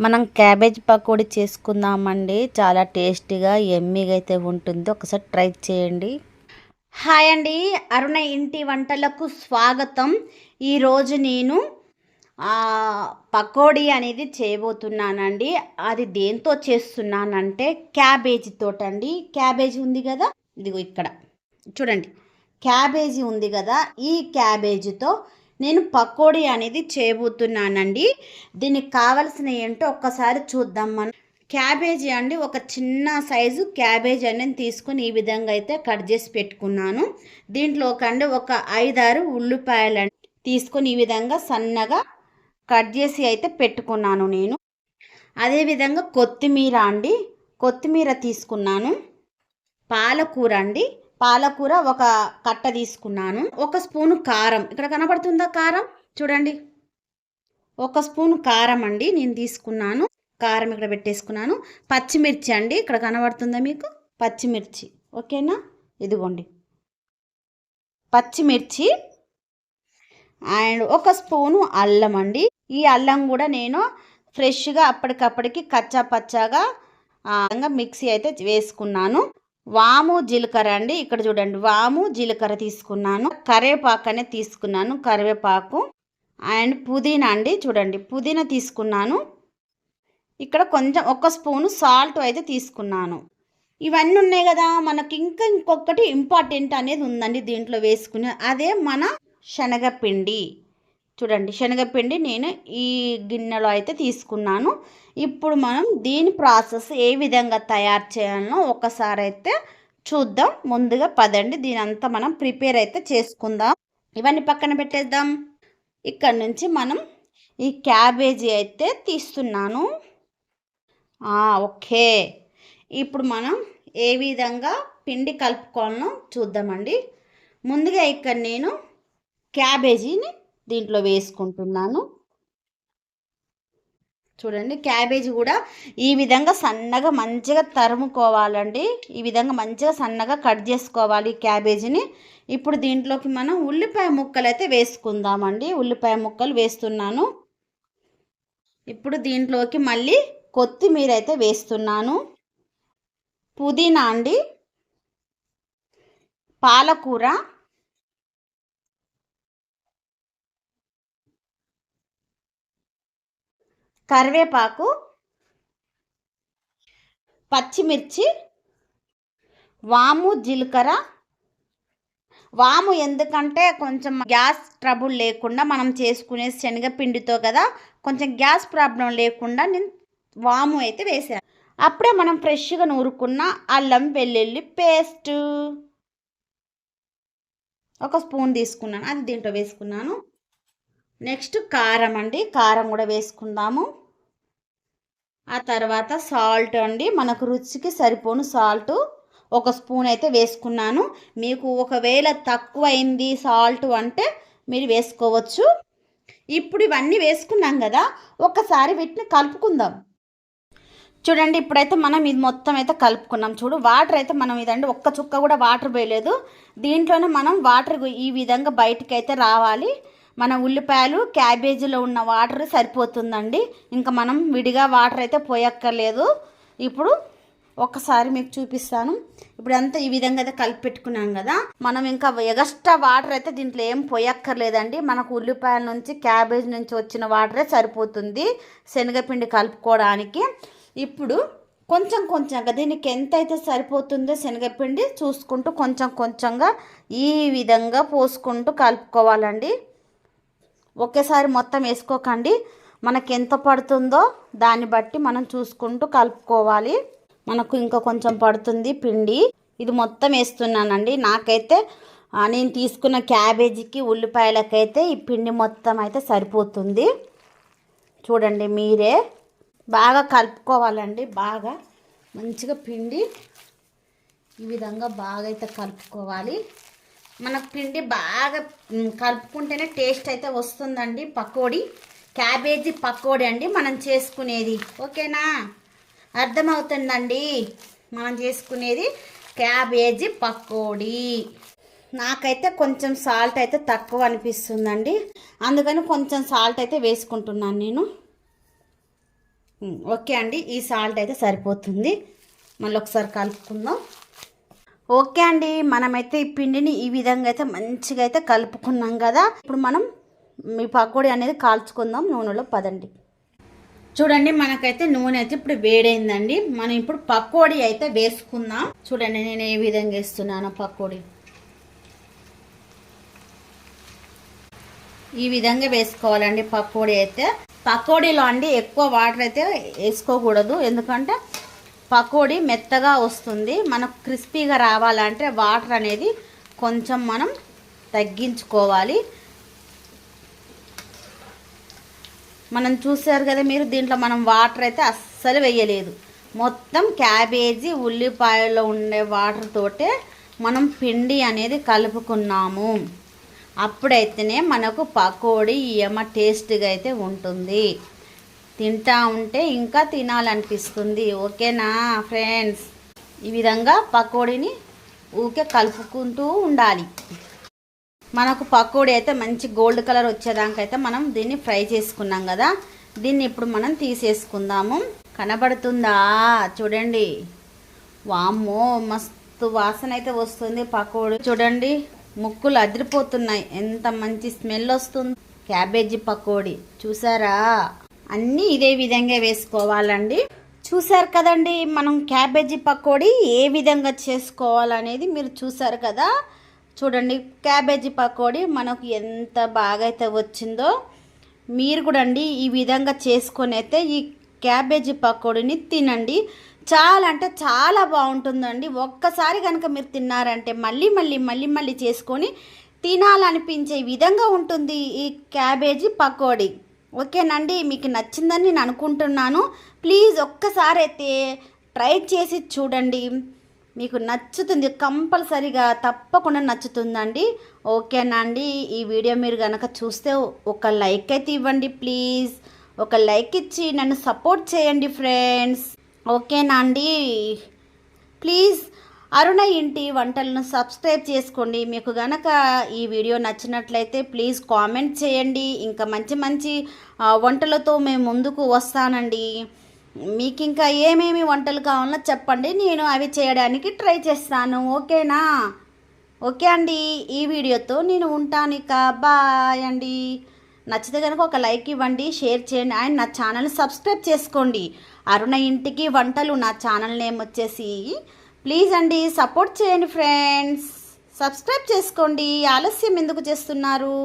మనం క్యాబేజ్ పకోడీ చేసుకుందామండి. చాలా టేస్టీగా ఎమ్మీగా అయితే ఉంటుంది ఒకసారి ట్రై చేయండి. హాయ్ అండి. అరుణ ఇంటి వంటలకు స్వాగతం. ఈరోజు నేను పకోడీ అనేది చేయబోతున్నానండి. అది దేంతో చేస్తున్నానంటే క్యాబేజీ తోటండి. క్యాబేజీ ఉంది కదా? ఇదిగో ఇక్కడ. చూడండి. క్యాబేజీ ఉంది కదా? ఈ క్యాబేజీతో నేను పకోడీ అనేది చేయబోతున్నానండి. దీనికి కావలసిన ఏంటో ఒక్కసారి చూద్దాం మనం. క్యాబేజీ అండి ఒక చిన్న సైజు క్యాబేజీ అనేది తీసుకుని ఈ విధంగా అయితే కట్ చేసి పెట్టుకున్నాను. దీంట్లోకండి ఒక ఐదారు ఉల్లిపాయలు తీసుకొని ఈ విధంగా సన్నగా కట్ చేసి అయితే పెట్టుకున్నాను నేను. అదేవిధంగా కొత్తిమీర అండి కొత్తిమీర తీసుకున్నాను. పాలకూర అండి పాలకూర ఒక కట్ట తీసుకున్నాను. ఒక స్పూను కారం. ఇక్కడ కనబడుతుందా కారం? చూడండి. ఒక స్పూన్ కారం అండి నేను తీసుకున్నాను. కారం ఇక్కడ పెట్టేసుకున్నాను. పచ్చిమిర్చి అండి ఇక్కడ కనబడుతుందా మీకు? పచ్చిమిర్చి. ఓకేనా? ఇదిగోండి. పచ్చిమిర్చి అండ్ ఒక స్పూను అల్లం అండి. ఈ అల్లం కూడా నేను ఫ్రెష్గా అప్పటికప్పటికి కచ్చా పచ్చాగా మిక్సీ అయితే వేసుకున్నాను. వాము జీలకర్ర అండి. ఇక్కడ చూడండి వాము జీలకర్ర తీసుకున్నాను. కరివేపాకు అనేది తీసుకున్నాను కరివేపాకు అండ్ పుదీనా అండి. చూడండి పుదీనా తీసుకున్నాను. ఇక్కడ కొంచెం ఒక స్పూను సాల్ట్ అయితే తీసుకున్నాను. ఇవన్నీ ఉన్నాయి కదా మనకి ఇంకా ఇంకొకటి ఇంపార్టెంట్ అనేది ఉందండి దీంట్లో వేసుకునే అదే మన శనగపిండి. చూడండి శనగపిండి నేను ఈ గిన్నెలో అయితే తీసుకున్నాను. ఇప్పుడు మనం దీని ప్రాసెస్ ఏ విధంగా తయారు చేయాలనో ఒకసారి అయితే చూద్దాం. ముందుగా పదండి దీని అంతా మనం ప్రిపేర్ అయితే చేసుకుందాం. ఇవన్నీ పక్కన పెట్టేద్దాం. ఇక్కడ నుంచి మనం ఈ క్యాబేజీ అయితే తీస్తున్నాను. ఓకే. ఇప్పుడు మనం ఏ విధంగా పిండి కలుపుకోవాలనో చూద్దామండి. ముందుగా ఇక్కడ నేను క్యాబేజీని దీంట్లో వేసుకుంటున్నాను. చూడండి క్యాబేజీ కూడా ఈ విధంగా సన్నగా మంచిగా తరుముకోవాలండి. ఈ విధంగా మంచిగా సన్నగా కట్ చేసుకోవాలి క్యాబేజీని. ఇప్పుడు దీంట్లోకి మనం ఉల్లిపాయ ముక్కలు అయితే వేసుకుందామండి. ఉల్లిపాయ ముక్కలు వేస్తున్నాను. ఇప్పుడు దీంట్లోకి మళ్ళీ కొత్తిమీర అయితే వేస్తున్నాను. పుదీనా అండి. పాలకూర. కరివేపాకు పచ్చిమిర్చి వాము జీలకర్ర. వాము ఎందుకంటే కొంచెం గ్యాస్ ట్రబుల్ లేకుండా మనం చేసుకునే శనగపిండితో కదా కొంచెం గ్యాస్ ప్రాబ్లం లేకుండా నేను వాము అయితే వేసాను. అప్పుడే మనం ఫ్రెష్గా నూరుకున్న అల్లం వెల్లుల్లి పేస్ట్. ఒక స్పూన్ తీసుకున్నాను అది దీంట్లో వేసుకున్నాను. నెక్స్ట్ కారం అండి. కారం కూడా వేసుకుందాము. ఆ తర్వాత సాల్ట్ అండి. మనకు రుచికి సరిపోను సాల్ట్. ఒక స్పూన్ అయితే వేసుకున్నాను. మీకు ఒకవేళ తక్కువ అయింది సాల్ట్ అంటే మీరు వేసుకోవచ్చు. ఇప్పుడు ఇవన్నీ వేసుకున్నాం కదా ఒకసారి వీటిని కలుపుకుందాం. చూడండి ఇప్పుడైతే మనం ఇది మొత్తం అయితే కలుపుకున్నాం. చూడు వాటర్ అయితే మనం ఇదండి ఒక్క చుక్క కూడా వాటర్ పోయలేదు. దీంట్లోనే మనం వాటర్ ఈ విధంగా బయటికి అయితే రావాలి. మన ఉల్లిపాయలు క్యాబేజీలో ఉన్న వాటర్ సరిపోతుందండి. ఇంకా మనం విడిగా వాటర్ అయితే పోయక్కర్లేదు. ఇప్పుడు ఒక్కసారి మీకు చూపిస్తాను. ఇప్పుడు అంతా ఈ విధంగా అయితే కలిపి పెట్టుకున్నాం కదా. మనం ఇంకా ఎగస్ట్రా వాటర్ అయితే దీంట్లో ఏం పోయక్కర్లేదండి. మనకు ఉల్లిపాయల నుంచి క్యాబేజ్ నుంచి వచ్చిన వాటరే సరిపోతుంది శనగపిండి కలుపుకోవడానికి. ఇప్పుడు కొంచెం కొంచెంగా దీనికి ఎంత అయితే సరిపోతుందో శనగపిండి చూసుకుంటూ కొంచెం కొంచెంగా ఈ విధంగా పోసుకుంటూ కలుపుకోవాలండి. ఒకేసారి మొత్తం వేసుకోకండి. మనకి ఎంత పడుతుందో దాన్ని బట్టి మనం చూసుకుంటూ కలుపుకోవాలి. మనకు ఇంకా కొంచెం పడుతుంది పిండి. ఇది మొత్తం వేస్తున్నానండి. నాకైతే నేను తీసుకున్న క్యాబేజీకి ఉల్లిపాయలకైతే ఈ పిండి మొత్తం అయితే సరిపోతుంది. చూడండి మీరే. బాగా కలుపుకోవాలండి. బాగా మంచిగా పిండి ఈ విధంగా బాగా అయితే కలుపుకోవాలి. మనకు పిండి బాగా కలుపుకుంటేనే టేస్ట్ అయితే వస్తుందండి. పకోడీ క్యాబేజీ పకోడీ అండి మనం చేసుకునేది. ఓకేనా? అర్థమవుతుందండి? మనం చేసుకునేది క్యాబేజీ పకోడీ. నాకైతే కొంచెం సాల్ట్ అయితే తక్కువ అనిపిస్తుందండి. అందుకని కొంచెం సాల్ట్ అయితే వేసుకుంటున్నాను నేను. ఓకే అండి. ఈ సాల్ట్ అయితే సరిపోతుంది. మళ్ళీ ఒకసారి కలుపుకుందాం. ఓకే అండి మనమైతే ఈ పిండిని ఈ విధంగా అయితే మంచిగా అయితే కలుపుకున్నాం కదా. ఇప్పుడు మనం మీ పకోడీ అనేది కాల్చుకుందాం నూనెలో పదండి. చూడండి మనకైతే నూనె అయితే ఇప్పుడు వేడైందండి. మనం ఇప్పుడు పకోడీ అయితే వేసుకుందాం. చూడండి నేను ఏ విధంగా వేస్తున్నాను పకోడీ. ఈ విధంగా వేసుకోవాలండి పకోడీ అయితే. పకోడీలో అండి ఎక్కువ వాటర్ అయితే వేసుకోకూడదు. ఎందుకంటే పకోడీ మెత్తగా వస్తుంది. మనకు క్రిస్పీగా రావాలంటే వాటర్ అనేది కొంచెం మనం తగ్గించుకోవాలి. మనం చూసారు కదా మీరు దీంట్లో మనం వాటర్ అయితే అస్సలు వేయలేదు. మొత్తం క్యాబేజీ ఉల్లిపాయలో ఉండే వాటర్ తోటే మనం పిండి అనేది కలుపుకున్నాము. అప్పుడైతేనే మనకు పకోడీ ఏమ టేస్ట్గా అయితే ఉంటుంది. తింటా ఉంటే ఇంకా తినాలనిపిస్తుంది ఓకేనా ఫ్రెండ్స్? ఈ విధంగా పకోడీని ఊకే కలుపుకుంటూ ఉండాలి. మనకు పకోడీ అయితే మంచి గోల్డ్ కలర్ వచ్చేదాకా అయితే మనం దీన్ని ఫ్రై చేసుకున్నాం కదా దీన్ని ఇప్పుడు మనం తీసేసుకుందాము. కనబడుతుందా? చూడండి. వామ్మో మస్తు వాసన అయితే వస్తుంది పకోడీ. చూడండి ముక్కులు అదిరిపోతున్నాయి. ఎంత మంచి స్మెల్ వస్తుంది. క్యాబేజీ పకోడీ. చూసారా? అన్నీ ఇదే విధంగా వేసుకోవాలండి. చూసారు కదండి మనం క్యాబేజీ పకోడీ ఏ విధంగా చేసుకోవాలనేది మీరు చూసారు కదా. చూడండి క్యాబేజీ పకోడీ మనకు ఎంత బాగా అయితే వచ్చిందో మీరు కూడా అండి ఈ విధంగా చేసుకొని అయితే ఈ క్యాబేజీ పకోడీని తినండి. చాలా అంటే చాలా బాగుంటుందండి. ఒక్కసారి కనుక మీరు తిన్నారంటే మళ్ళీ మళ్ళీ మళ్ళీ మళ్ళీ చేసుకొని తినాలనిపించే విధంగా ఉంటుంది ఈ క్యాబేజీ పకోడీ. ఓకేనండి మీకు నచ్చిందని నేను అనుకుంటున్నాను. ప్లీజ్ ఒక్కసారి అయితే ట్రై చేసి చూడండి. మీకు నచ్చుతుంది కంపల్సరీగా తప్పకుండా నచ్చుతుందండి. ఓకేనా అండి ఈ వీడియో మీరు కనుక చూస్తే ఒక లైక్ అయితే ఇవ్వండి ప్లీజ్. ఒక లైక్ ఇచ్చి నన్ను సపోర్ట్ చేయండి ఫ్రెండ్స్. ఓకేనా అండి ప్లీజ్ అరుణ ఇంటి వంటలను సబ్స్క్రైబ్ చేసుకోండి మీకు గనక ఈ వీడియో నచ్చినట్లయితే ప్లీజ్ కామెంట్ చేయండి. ఇంకా మంచి మంచి వంటలతో మేము ముందుకు వస్తానండి. మీకు ఇంకా ఏమేమి వంటలు కావాలో చెప్పండి. నేను అవి చేయడానికి ట్రై చేస్తాను. ఓకేనా? ఓకే అండి. ఈ వీడియోతో నేను ఉంటాను ఇక. బాయ్ అండి. నచ్చితే కనుక ఒక లైక్ ఇవ్వండి షేర్ చేయండి అండ్ నా ఛానల్ని సబ్స్క్రైబ్ చేసుకోండి. అరుణ ఇంటికి వంటలు నా ఛానల్ నేమ్ వచ్చేసి ప్లీజ్ అండి సపోర్ట్ చేయండి ఫ్రెండ్స్. సబ్స్క్రైబ్ చేసుకోండి. ఆలస్యం ఎందుకు చేస్తున్నారు?